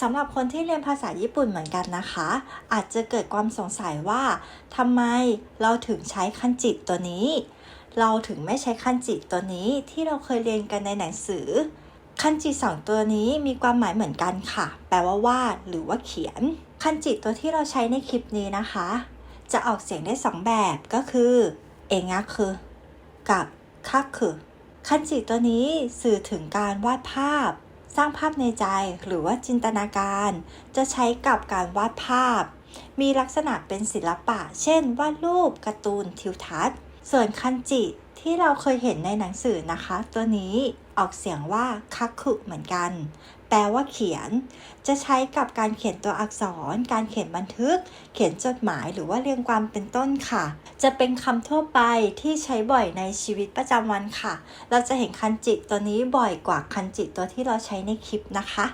สำหรับคนที่เรียนภาษาญี่ปุ่นเหมือนกันนะคะ อาจจะเกิดความสงสัยว่าทำไมเราถึงใช้คันจิตัวนี้ เราถึงไม่ใช้คันจิตัวนี้ที่เราเคยเรียนกันในหนังสือ คันจิสองตัวนี้มีความหมายเหมือนกันค่ะ แปลว่าวาดหรือว่าเขียน คันจิตัวที่เราใช้ในคลิปนี้นะคะ จะออกเสียงได้สองแบบก็คือเองะคือกับคักคือคันจิตัวนี้สื่อถึงการวาดภาพ สร้างภาพในใจหรือว่าจินตนาการ จะใช้กับการวาดภาพ มีลักษณะเป็นศิลปะ เช่น วาดรูปการ์ตูนทิวทัศน์ ส่วนคันจิ ที่เราเคยเห็นในหนังสือนะคะ ตัวนี้ออกเสียงว่าคักคุเหมือนกัน แปลว่าเขียน จะใช้กับการเขียนตัวอักษร การเขียนบันทึก เขียนจดหมายหรือว่าเรียงความเป็นต้นค่ะ จะเป็นคำทั่วไปที่ใช้บ่อยในชีวิตประจำวันค่ะ เราจะเห็นคันจิตัวนี้บ่อยกว่าคันจิตัวที่เราใช้ในคลิปนะคะ